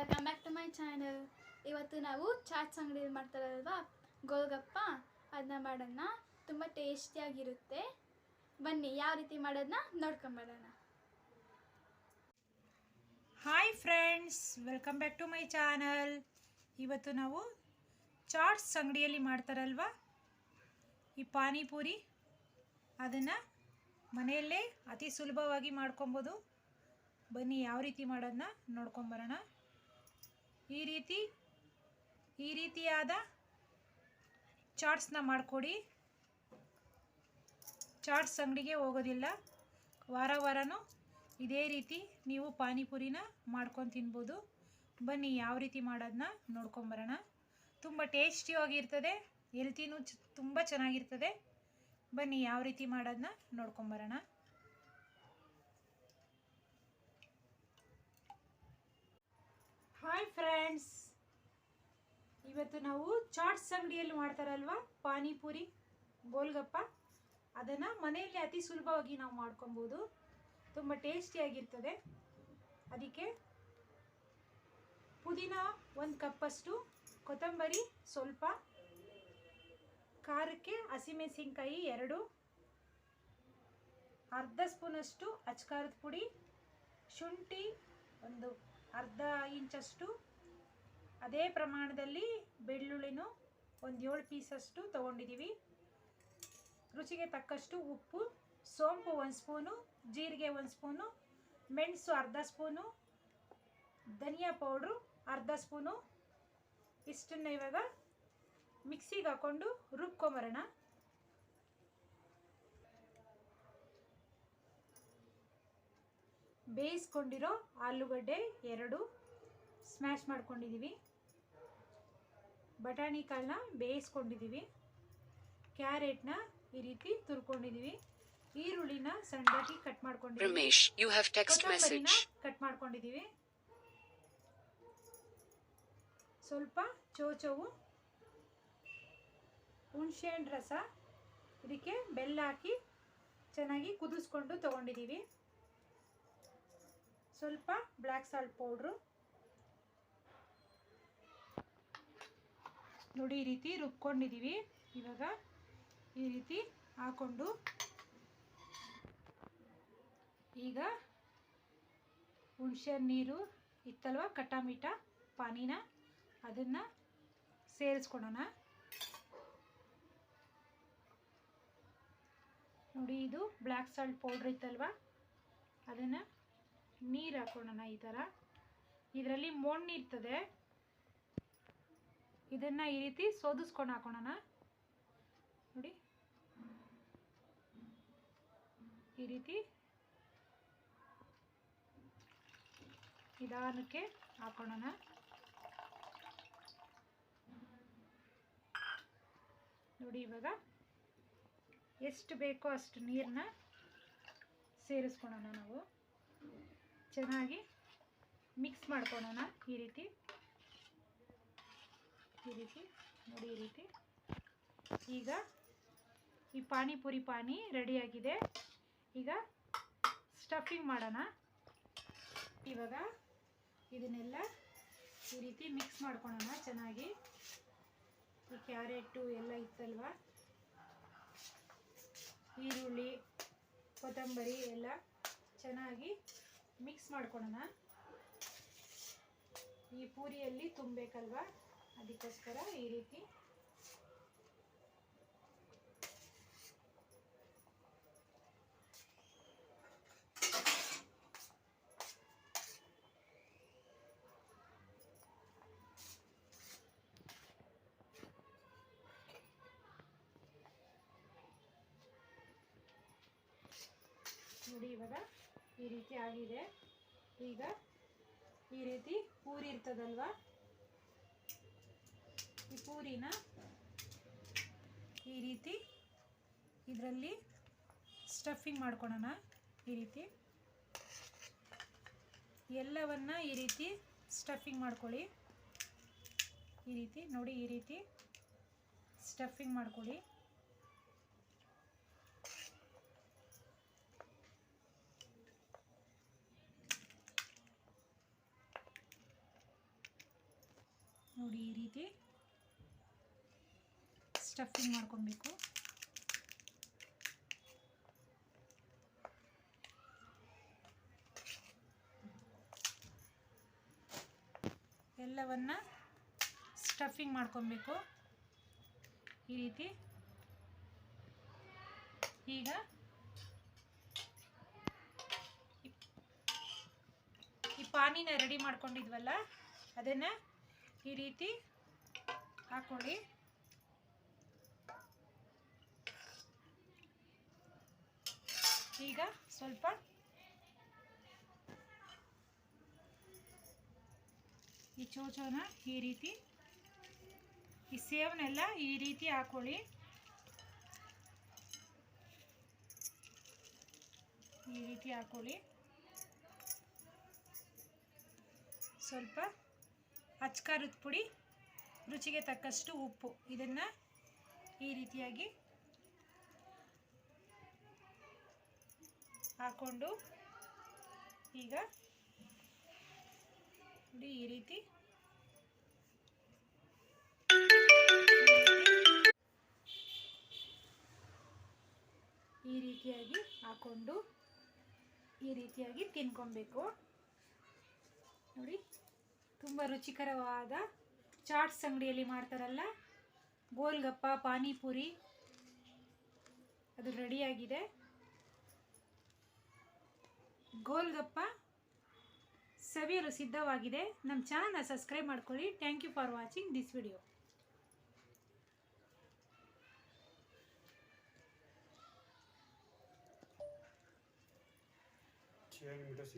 Welcome back to my channel ಇವತ್ತು ನಾವು ಚಾಟ್ಸ್ ಅಂಗಡಿಯಲ್ಲಿ ಮಾಡ್ತಾರಲ್ವಾ ಗೋಲ್ಗಪ್ಪ ಅದನ್ನ ಮಾಡೋಣ. ತುಂಬ ಟೇಸ್ಟಿಯಾಗಿರುತ್ತೆ. ಬನ್ನಿ, ಯಾವ ರೀತಿ ಮಾಡೋದನ್ನ ನೋಡ್ಕೊಂಬರೋಣ hi friends welcome back to my channel ಇವತ್ತು ನಾವು ಚಾಟ್ಸ್ ಅಂಗಡಿಯಲ್ಲಿ ಮಾಡ್ತಾರಲ್ವ? ಈ ಪಾನಿಪುರಿ, ಅದನ್ನು ಮನೆಯಲ್ಲೇ ಅತಿ ಸುಲಭವಾಗಿ ಮಾಡ್ಕೊಬೋದು. ಬನ್ನಿ, ಯಾವ ರೀತಿ ಮಾಡೋದನ್ನ ನೋಡ್ಕೊಂಬರೋಣ ಈ ರೀತಿ, ಈ ರೀತಿಯಾದ ಚಾಟ್ಸ್ನ ಮಾಡಿಕೊಡಿ. ಚಾಟ್ಸ್ ಅಂಗಡಿಗೆ ಹೋಗೋದಿಲ್ಲ. ವಾರ ವಾರನೂ ಇದೇ ರೀತಿ ನೀವು ಪಾನಿಪುರಿನ ಮಾಡ್ಕೊಂಡು ತಿನ್ಬೋದು. ಬನ್ನಿ, ಯಾವ ರೀತಿ ಮಾಡೋದನ್ನ ನೋಡ್ಕೊಂಬರೋಣ. ತುಂಬ ಟೇಸ್ಟಿಯಾಗಿರ್ತದೆ ಹೆಲ್ತಿನೂ ತುಂಬ ಚೆನ್ನಾಗಿರ್ತದೆ. ಬನ್ನಿ, ಯಾವ ರೀತಿ ಮಾಡೋದನ್ನ ನೋಡ್ಕೊಂಬರೋಣ. ಹಾಯ್ ಫ್ರೆಂಡ್ಸ್ ಇವತ್ತು ನಾವು ಚಾಟ್ಸ್ ಅಂಗಡಿಯಲ್ಲಿ ಮಾಡ್ತಾರಲ್ವ? ಪಾನಿಪುರಿ, ಗೋಲ್ಗಪ್ಪ. ಅದನ್ನು ಮನೆಯಲ್ಲಿ ಅತಿ ಸುಲಭವಾಗಿ ನಾವು ಮಾಡ್ಕೊಬೋದು. ತುಂಬ ಟೇಸ್ಟಿಯಾಗಿರ್ತದೆ ಅದಕ್ಕೆ ಪುದೀನ ಒಂದು ಕಪ್ಪಷ್ಟು, ಕೊತ್ತಂಬರಿ ಸ್ವಲ್ಪ, ಖಾರಕ್ಕೆ ಹಸಿಮೆಣಸಿನ್ಕಾಯಿ ಎರಡು, ಅರ್ಧ ಸ್ಪೂನಷ್ಟು ಅಚ್ಕಾರದ ಪುಡಿ, ಶುಂಠಿ ಒಂದು ಅರ್ಧ ಇಂಚಷ್ಟು, ಅದೇ ಪ್ರಮಾಣದಲ್ಲಿ ಬೆಳ್ಳುಳ್ಳಿನೂ ಒಂದು ಏಳು ಪೀಸಷ್ಟು ತೊಗೊಂಡಿದ್ದೀವಿ ರುಚಿಗೆ ತಕ್ಕಷ್ಟು ಉಪ್ಪು, ಸೋಂಪು ಒಂದು ಸ್ಪೂನು, ಜೀರಿಗೆ ಒಂದು ಸ್ಪೂನು, ಮೆಣಸು ಅರ್ಧ ಸ್ಪೂನು, ಧನಿಯಾ ಪೌಡ್ರು ಅರ್ಧ ಸ್ಪೂನು. ಇಷ್ಟನ್ನ ಇವಾಗ ಮಿಕ್ಸಿಗೆ ಹಾಕ್ಕೊಂಡು ರುಬ್ಕೊಂಬರೋಣ. ಬೇಯಿಸ್ಕೊಂಡಿರೋ ಆಲೂಗಡ್ಡೆ ಎರಡು ಸ್ಮ್ಯಾಶ್ ಮಾಡ್ಕೊಂಡಿದ್ದೀವಿ ಬಟಾಣಿ ಕಾಳನ್ನ ಬೇಯಿಸ್ಕೊಂಡಿದ್ದೀವಿ ಕ್ಯಾರೆಟ್ನ ಈ ರೀತಿ ತುರ್ಕೊಂಡಿದ್ದೀವಿ ಈರುಳ್ಳಿನ ಸಣ್ಣದಾಗಿ ಕಟ್ ಮಾಡ್ಕೊಂಡಿದ್ದೀವಿ. ಕಟ್ ಮಾಡ್ಕೊಂಡಿದ್ದೀವಿ ಸ್ವಲ್ಪ ಚೋಚವು ಹುಣಸೆಹಣ್ಣು ರಸ ಇದಕ್ಕೆ ಬೆಲ್ಲ ಹಾಕಿ ಚೆನ್ನಾಗಿ ಕುದಿಸ್ಕೊಂಡು ತೊಗೊಂಡಿದ್ದೀವಿ ಸ್ವಲ್ಪ ಬ್ಲ್ಯಾಕ್ ಸಾಲ್ಟ್ ಪೌಡ್ರು ನೋಡಿ, ಈ ರೀತಿ ರುಬ್ಕೊಂಡಿದ್ದೀವಿ ಇವಾಗ ಈ ರೀತಿ ಹಾಕೊಂಡು ಈಗ ಹುಣಸೆ ನೀರು ಇತ್ತಲ್ವ ಕಟ್ಟಾಮಿಟ ಪಾನಿನ ಅದನ್ನು ಸೇರಿಸ್ಕೊಳೋಣ ನೋಡಿ, ಇದು ಬ್ಲ್ಯಾಕ್ ಸಾಲ್ಟ್ ಪೌಡ್ರ್ ಇತ್ತಲ್ವ? ಅದನ್ನು ನೀರು ಹಾಕೊಳ್ಳೋಣ ಈ ಥರ ಇದರಲ್ಲಿ ಮಣ್ಣು ಇರ್ತದೆ. ಇದನ್ನು ಈ ರೀತಿ ಸೋದಿಸ್ಕೊಂಡು ಹಾಕೋಣ ನೋಡಿ. ಈ ರೀತಿ ನಿಧಾನಕ್ಕೆ ಹಾಕೋಣ ನೋಡಿ ಇವಾಗ ಎಷ್ಟು ಬೇಕೋ ಅಷ್ಟು ನೀರನ್ನ ಸೇರಿಸ್ಕೊಳ್ಳೋಣ ನಾವು. ಚೆನ್ನಾಗಿ ಮಿಕ್ಸ್ ಮಾಡ್ಕೊಳ್ಳೋಣ ಈ ರೀತಿ. ಈ ರೀತಿ, ನೋಡಿ ಈ ರೀತಿ. ಈಗ ಈ ಪಾನಿಪುರಿ ಪಾನಿ ರೆಡಿಯಾಗಿದೆ ಈಗ ಸ್ಟಫಿಂಗ್ ಮಾಡೋಣ. ಇವಾಗ ಇದನ್ನೆಲ್ಲ ಈ ರೀತಿ ಮಿಕ್ಸ್ ಮಾಡ್ಕೊಳ್ಳೋಣ ಚೆನ್ನಾಗಿ. ಈ ಕ್ಯಾರೆಟು ಎಲ್ಲ ಇತ್ತಲ್ವ? ಈರುಳ್ಳಿ, ಕೊತ್ತಂಬರಿ ಎಲ್ಲ ಚೆನ್ನಾಗಿ ಮಿಕ್ಸ್ ಮಾಡ್ಕೊಳ್ಳೋಣ ಈ ಪೂರಿಯಲ್ಲಿ ತುಂಬಬೇಕಲ್ವ? ಅದಕ್ಕೋಸ್ಕರ ಈ ರೀತಿ. ನೋಡಿ ಇವಾಗ. ಈ ರೀತಿ ಆಗಿದೆ. ಈಗ ಈ ರೀತಿ ಪೂರಿ ಇರ್ತದಲ್ವ? ಈ ಪೂರಿನ ಈ ರೀತಿ ಇದರಲ್ಲಿ ಸ್ಟಫಿಂಗ್ ಮಾಡ್ಕೊಳೋಣ. ಈ ರೀತಿ ಎಲ್ಲವನ್ನ ಈ ರೀತಿ ಸ್ಟಫಿಂಗ್ ಮಾಡ್ಕೊಳ್ಳಿ. ಈ ರೀತಿ ನೋಡಿ ಈ ರೀತಿ ಸ್ಟಫಿಂಗ್ ಮಾಡ್ಕೊಳ್ಳಿ. ನೋಡಿ ಈ ರೀತಿ ಸ್ಟಫಿಂಗ್ ಮಾಡ್ಕೊಬೇಕು. ಎಲ್ಲವನ್ನ ಸ್ಟಫಿಂಗ್ ಮಾಡ್ಕೊಬೇಕು. ಈ ರೀತಿ. ಈಗ ಈ- ಪಾನಿನ ರೆಡಿ ಮಾಡ್ಕೊಂಡಿದ್ವಲ್ಲ, ಅದನ್ನು ಈ ರೀತಿ ಹಾಕೊಳ್ಳಿ ಈಗ ಸ್ವಲ್ಪ ಈ ಚೋಚೋನ ಈ ರೀತಿ, ಈ ಸೇವನೆಲ್ಲ ಈ ರೀತಿ ಹಾಕೊಳ್ಳಿ ಈ ರೀತಿ ಹಾಕೊಳ್ಳಿ ಸ್ವಲ್ಪ ಅಚ್ಕಾರದ ಪುಡಿ, ರುಚಿಗೆ ತಕ್ಕಷ್ಟು ಉಪ್ಪು. ಇದನ್ನು ಈ ರೀತಿಯಾಗಿ ಹಾಕೊಂಡು ಈಗ ನೋಡಿ ಈ ರೀತಿ. ಈ ರೀತಿಯಾಗಿ ಹಾಕೊಂಡು ಈ ರೀತಿಯಾಗಿ ತಿನ್ಕೊಬೇಕು. ನೋಡಿ ತುಂಬ ರುಚಿಕರವಾದ ಚಾಟ್ಸ್ ಅಂಗಡಿಯಲ್ಲಿ ಮಾಡ್ತಾರಲ್ಲ? ಗೋಲ್ಗಪ್ಪ, ಪಾನಿಪುರಿ. ಅದು ರೆಡಿಯಾಗಿದೆ. ಗೋಲ್ಗಪ್ಪ ಸವಿಯಲು ಸಿದ್ಧವಾಗಿದೆ. ನಮ್ಮ ಚಾನಲ್ನ ಸಬ್ಸ್ಕ್ರೈಬ್ ಮಾಡ್ಕೊಳ್ಳಿ. Thank you for watching this video metres